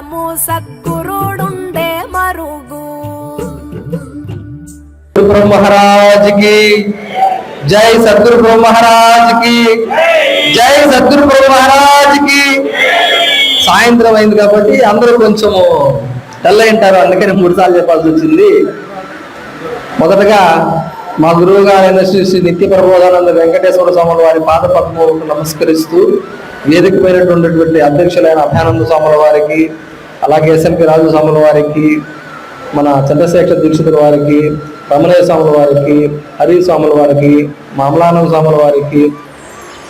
కాలము సద్గురుడుండే మరుగు. మహారాజ్కి జై సద్గురు మహారాజ్కి జై సద్గురు మహారాజ్కి సాయంత్రం అయింది కాబట్టి అందరూ కొంచెము తెల్ల అయింటారు. అందుకని మూడు సార్లు చెప్పాల్సి వచ్చింది. మొదటగా మా గురువు గారైన శ్రీ శ్రీ నిత్య ప్రబోధానంద వెంకటేశ్వర స్వాముల వారి పాద పద్మములకు నమస్కరిస్తూ వేదిక పైనటువంటి అధ్యక్షులైన అభయానంద స్వాముల వారికి అలాగే ఎస్ఎంపి రాజు స్వాముల వారికి మన చంద్రశేఖర దీక్షితుల వారికి రమణయ్య స్వాముల వారికి హరి స్వాముల వారికి మామలానంద స్వాముల వారికి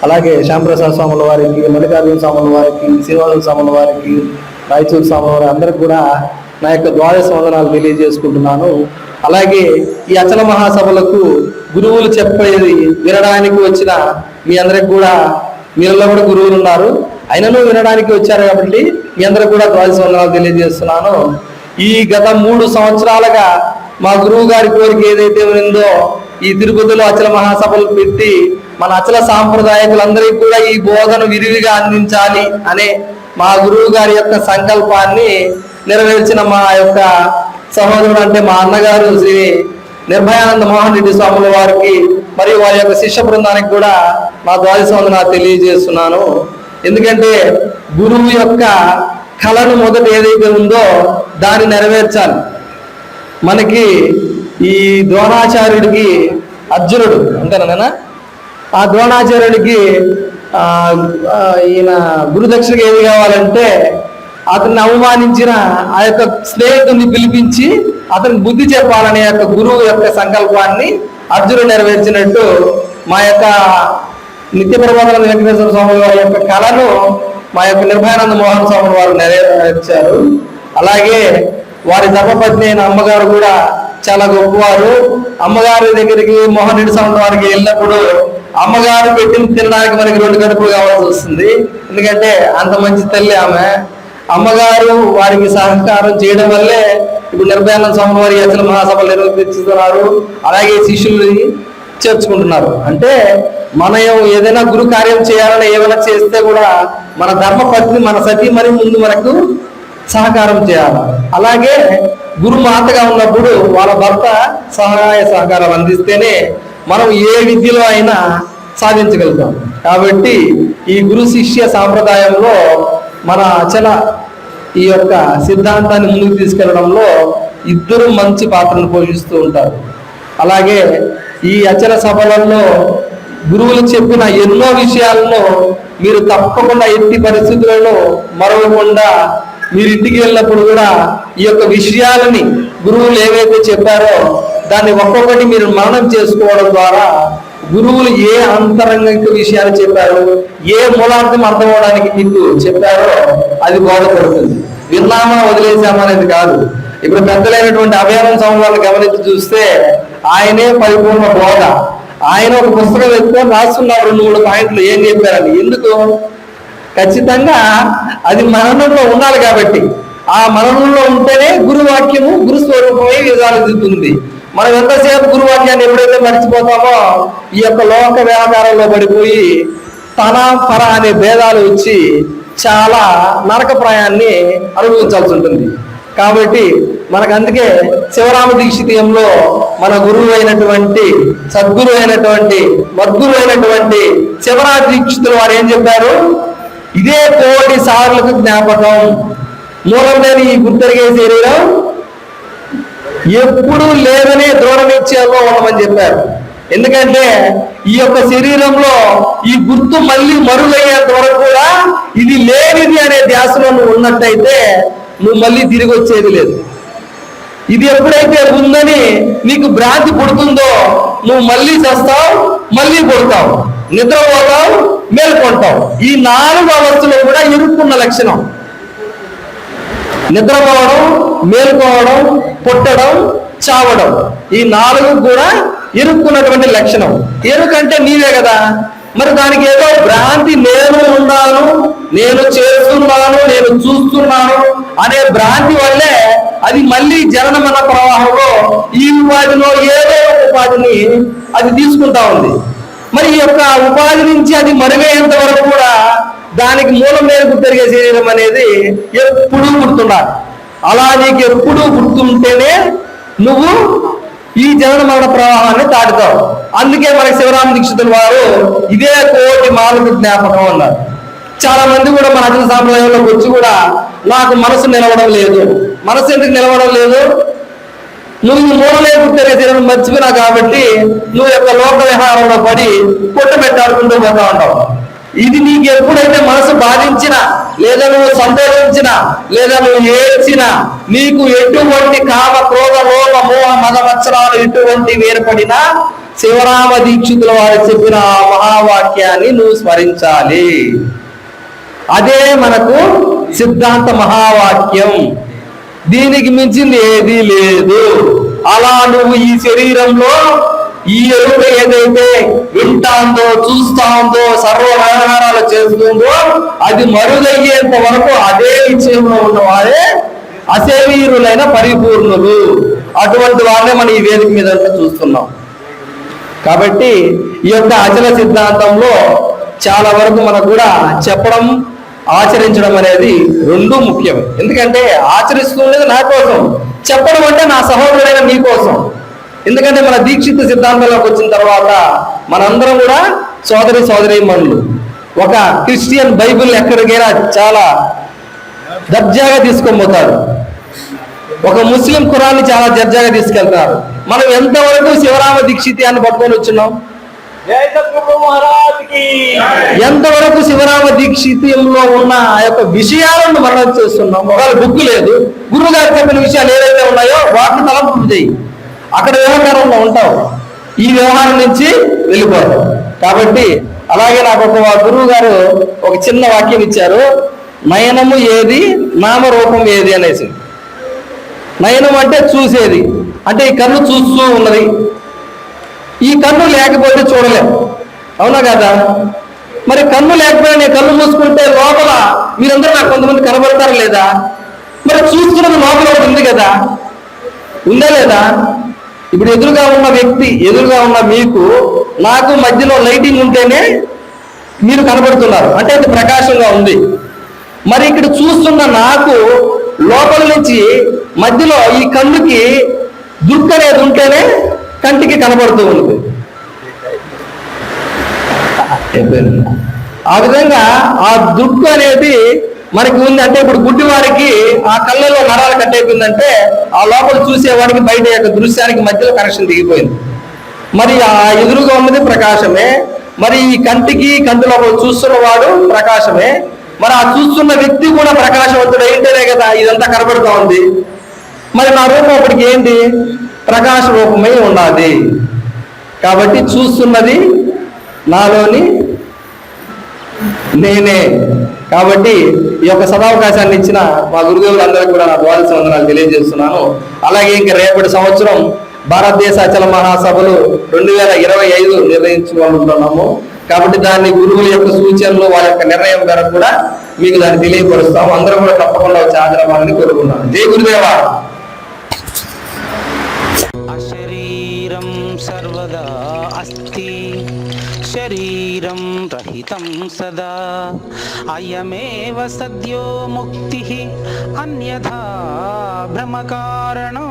అలాగే శ్యాంప్రసాద్ స్వాముల వారికి మల్లికార్జున స్వాముల వారికి శ్రీనివాస స్వాముల వారికి రాయచూరు స్వాముల వారి అందరికి కూడా నా యొక్క ద్వాదశ వందనాలు తెలియజేసుకుంటున్నాను. అలాగే ఈ అచల మహాసభలకు గురువులు చెప్పేది వినడానికి వచ్చిన మీ అందరికి కూడా మీలో కూడా గురువులు ఉన్నారు. అయినను వినడానికి వచ్చారు కాబట్టి మీ అందరూ కూడా ద్వాదశ వందనాలు తెలియజేస్తున్నాను. ఈ గత మూడు సంవత్సరాలుగా మా గురువు గారి కోరిక ఏదైతే ఉందో ఈ తిరుపతిలో అచల మహాసభలు పెట్టి మన అచల సాంప్రదాయకులందరికీ కూడా ఈ బోధన విరివిగా అందించాలి అనే మా గురువు గారి యొక్క సంకల్పాన్ని నెరవేర్చిన మా యొక్క సహోదరుడు అంటే మా అన్నగారు శ్రీ నిర్భయానంద మోహన్ రెడ్డి స్వాముల వారికి మరియు వారి యొక్క శిష్య బృందానికి కూడా మా ద్వాదశ వందన తెలియజేస్తున్నాను. ఎందుకంటే గురువు యొక్క కళను మొదట ఏదైతే ఉందో దాన్ని నెరవేర్చాలి. మనకి ఈ ద్రోణాచార్యుడికి అర్జునుడు అంతేనా ఆ ద్రోణాచార్యుడికి ఆ, ఈయన గురుదక్షిణకి ఏది కావాలంటే అతన్ని అవమానించిన ఆ యొక్క స్నేహితుడిని పిలిపించి అతని బుద్ధి చెప్పాలనే యొక్క గురువు యొక్క సంకల్పాన్ని అర్జునుడు నెరవేర్చినట్టు మా యొక్క నిత్య ప్రబంధన వెంకటేశ్వర స్వామి వారి యొక్క కళను మా యొక్క నిర్భయానంద మోహన్ స్వామి వారు నెరవేర్చారు. అలాగే వారి ధర్మపత్ని అయిన అమ్మగారు కూడా చాలా గొప్పవారు. అమ్మగారి దగ్గరికి మోహన్ రెడ్డి స్వామి వారికి వెళ్ళినప్పుడు అమ్మగారు పెట్టిన తినడానికి మనకి రెండు గడుపులు కావాల్సి వస్తుంది. ఎందుకంటే అంత మంచి తల్లి ఆమె. అమ్మగారు వారికి సహకారం చేయడం వల్లే ఇప్పుడు నిర్భయానంద స్వామి వారి అసలు మహాసభలు నిర్వహిస్తున్నారు. అలాగే శిష్యుల్ని చేర్చుకుంటున్నారు. అంటే మనం ఏదైనా గురు కార్యం చేయాలని ఏమైనా చేస్తే కూడా మన ధర్మపత్ని మన సతీ మరి ముందు మనకు సహకారం చేయాలి. అలాగే గురు మాతగా ఉన్నప్పుడు వాళ్ళ భర్త సహాయ సహకారం అందిస్తేనే మనం ఏ విద్యలో అయినా సాధించగలుగుతాం. కాబట్టి ఈ గురు శిష్య సాంప్రదాయంలో మన అచల ఈ యొక్క సిద్ధాంతాన్ని ముందుకు తీసుకెళ్ళడంలో ఇద్దరు మంచి పాత్రను పోషిస్తూ ఉంటారు. అలాగే ఈ అచల సభలలో గురువులు చెప్పిన ఎన్నో విషయాల్లో మీరు తప్పకుండా ఎట్టి పరిస్థితులలో మరవకుండా మీరు ఇంటికి వెళ్ళినప్పుడు కూడా ఈ యొక్క విషయాలని గురువులు ఏవైతే చెప్పారో దాన్ని ఒక్కొక్కటి మీరు మననం చేసుకోవడం ద్వారా గురువులు ఏ అంతరంగిక విషయాలు చెప్పారు ఏ మూలార్థం అర్థం అవడానికి మీకు చెప్పారో అది బోధపడుతుంది విన్నామా వదిలేసామా అనేది కాదు. ఇప్పుడు పెద్దలైనటువంటి అభయానం సంవత్సరాలు గమనించి చూస్తే ఆయనే పరిపూర్ణ బోధ. ఆయన ఒక పుస్తకం ఎత్తుకొని రాస్తున్నారు రెండు మూడు పాయింట్లు ఏం చెప్పారని. ఎందుకు? ఖచ్చితంగా అది మరణంలో ఉండాలి కాబట్టి. ఆ మరణంలో ఉంటేనే గురువాక్యము గురు స్వరూపమై మనం ఎంతసేపు గురువాక్యాన్ని ఎప్పుడైతే మర్చిపోతామో ఈ యొక్క లోక వ్యాపారంలో పడిపోయి తన పర అనే భేదాలు వచ్చి చాలా నరకప్రాయాన్ని అనుభవించాల్సి ఉంటుంది. కాబట్టి మనకు అందుకే శివరామ దీక్షితీయంలో మన గురువు అయినటువంటి సద్గురు అయినటువంటి మద్గురు అయినటువంటి శివరాత్రీక్షితులు వారు ఏం చెప్పారు? ఇదే కోటి సార్లకు జ్ఞాపకం. మూలం లేని ఈ గుర్తరిగే శరీరం ఎప్పుడు లేదనే దృఢ నిశ్చయంలో ఉండమని చెప్పారు. ఎందుకంటే ఈ యొక్క శరీరంలో ఈ గుర్తు మళ్ళీ మరుగయ్యేంత వరకు కూడా ఇది లేనిది అనే ధ్యాసలో నువ్వు ఉన్నట్టయితే నువ్వు మళ్ళీ తిరిగి వచ్చేది లేదు. ఇది ఎప్పుడైతే ఉందని నీకు భ్రాంతి పుడుతుందో నువ్వు మళ్ళీ చేస్తావు మళ్ళీ పుడతావు నిద్రపోతావు మేల్కొంటావు ఈ నాలుగు అవస్థలు కూడా ఇరుక్కున్న లక్షణం. నిద్రపోవడం మేలుకోవడం పుట్టడం చావడం. ఈ నాలుగు కూడా ఇరుక్కున్నటువంటి లక్షణం. ఎరుకంటే నీవే కదా. మరి దానికి ఏదో భ్రాంతి నేను ఉన్నాను నేను చేస్తున్నాను నేను చూస్తున్నాను అనే భ్రాంతి వల్లే అది మళ్ళీ జననమన ప్రవాహంలో ఈ ఉపాధిలో ఏదో ఒక ఉపాధిని అది తీసుకుంటా ఉంది. మరి ఈ యొక్క ఉపాధి నుంచి అది మరుగైనంత వరకు కూడా దానికి మూలం మేరకు పెరిగే శరీరం అనేది ఎప్పుడూ గుర్తుండాలి. అలా నీకు ఎప్పుడూ గుర్తుంటేనే నువ్వు ఈ జనన మరణ ప్రవాహాన్ని దాటుతావు. అందుకే మనకి శివరామ దీక్షితుల వారు ఇదే కోటి మాలకు జ్ఞాపకం అన్నారు. చాలా మంది కూడా మన అజన సాంప్రదాయంలోకి వచ్చి కూడా నాకు మనసు నిలవడం లేదు. మనసు ఎందుకు నిలవడం లేదు. నువ్వు మూలలే పుట్టిన శరీరం మర్చిపోయినా కాబట్టి నువ్వు యొక్క లోక విహారంలో పడి పుట్ట పెట్టాడుకుంటూ పోతా ఉంటావు. ఇది నీకు ఎప్పుడైతే మనసు బాధించినా లేదా నువ్వు సంతోషించిన లేదా నువ్వు ఏడ్చినా నీకు ఎటువంటి కామ క్రోధ లోక మోహ మద మత్సరాలు ఎటువంటి వేరుపడినా శివరామ దీక్షితుల వారు చెప్పిన ఆ మహావాక్యాన్ని నువ్వు స్మరించాలి. అదే మనకు సిద్ధాంత మహావాక్యం. దీనికి మించింది ఏదీ లేదు. అలా నువ్వు ఈ శరీరంలో ఈ ఎరుక ఏదైతే వింటాందో చూస్తాందో సర్వ వ్యవహారాలు చేస్తుందో అది మరుగయ్యేంత వరకు అదే విషయంలో ఉన్నవారే అశరీరులైన పరిపూర్ణులు. అటువంటి వారినే మనం ఈ వేదిక మీద చూస్తున్నాం. కాబట్టి ఈ యొక్క అచల సిద్ధాంతంలో చాలా వరకు మనకు కూడా చెప్పడం ఆచరించడం అనేది రెండు ముఖ్యమే. ఎందుకంటే ఆచరిస్తున్నది నా కోసం చెప్పడం అంటే నా సహోదరుడైన నీ కోసం. ఎందుకంటే మన దీక్షిత సిద్ధాంతంలోకి వచ్చిన తర్వాత మనందరం కూడా సోదరి సోదరి మనులు. ఒక క్రిస్టియన్ బైబిల్ ఎక్కడికైనా చాలా దర్జాగా తీసుకొని ఒక ముస్లిం కురాన్ని చాలా దర్జాగా తీసుకెళ్తారు. మనం ఎంతవరకు శివరామ దీక్షితాన్ని పట్టుకొని వచ్చున్నాం ఎంతవరకు శివరామ దీక్షితంలో ఉన్న ఆ యొక్క విషయాలను వర్ణన చేస్తున్నాం? ఒకవేళ బుక్ లేదు. గురువు గారు చెప్పిన విషయాలు ఏవైతే ఉన్నాయో వాటిని తలంపు చేయి. అక్కడ వ్యవహారంలో ఉంటావు. ఈ వ్యవహారం నుంచి వెళ్ళిపోతావు. కాబట్టి అలాగే నాకు ఒక గురువు గారు ఒక చిన్న వాక్యం ఇచ్చారు. నయనము ఏది? నామరూపం ఏది అనేసి. నయనం అంటే చూసేది. అంటే ఈ కన్ను చూస్తూ ఉన్నది. ఈ కన్ను లేకపోతే చూడలేం. అవునా కదా? మరి కన్ను లేకపోయినా నేను కన్ను మూసుకుంటే లోపల మీరందరూ నాకు కొంతమంది కనబడతారు లేదా? మరి చూస్తున్నది లోపల ఒకటి ఉంది కదా. ఉందా లేదా? ఇప్పుడు ఎదురుగా ఉన్న వ్యక్తి ఎదురుగా ఉన్న మీకు నాకు మధ్యలో లైటింగ్ ఉంటేనే మీరు కనబడుతున్నారు. అంటే అది ప్రకాశంగా ఉంది. మరి ఇక్కడ చూస్తున్న నాకు లోపల నుంచి మధ్యలో ఈ కన్నుకి దుఃఖ అనేది ఉంటేనే కంటికి కనబడుతూ ఉంది. ఆ విధంగా ఆ దుడ్డు అనేది మనకి ఉంది. అంటే ఇప్పుడు గుడ్డివారికి ఆ కళ్ళలో నరాలు కట్టయిపోయిందంటే ఆ లోపల చూసేవాడికి బయట యొక్క దృశ్యానికి మధ్యలో కనెక్షన్ దిగిపోయింది. మరి ఆ ఎదురుగా ఉన్నది ప్రకాశమే. మరి ఈ కంటికి కంటి లోపల చూస్తున్నవాడు ప్రకాశమే. మరి ఆ చూస్తున్న వ్యక్తి కూడా ప్రకాశవంతుడు ఏంటనే కదా ఇదంతా కనబడుతూ ఉంది మరి నా రూపం అప్పటికి ఏంటి? ప్రకాశ రూపమై ఉండాలి. కాబట్టి చూస్తున్నది నాలోని నేనే. కాబట్టి ఈ యొక్క సదావకాశాన్ని ఇచ్చిన మా గురుదేవులందరికీ కూడా నా ద్వాదశ వందనాలు తెలియజేస్తున్నాను. అలాగే ఇంకా రేపటి సంవత్సరం భారతదేశ అచల మహాసభలు రెండు వేల ఇరవై ఐదు నిర్ణయించుకుంటున్నాము కాబట్టి దాన్ని గురువుల యొక్క సూచనలు వాళ్ళ యొక్క నిర్ణయం మేరకు కూడా మీకు దాన్ని తెలియపరుస్తాము. అందరూ కూడా తప్పకుండా వచ్చి హాజరవ్వాలని కోరుకున్నాను జై గురుదేవా! సర్వదా అస్తి శరీరం రహితం సదా. అయమేవ సద్యో ముక్తి అన్యథా భ్రమకారణం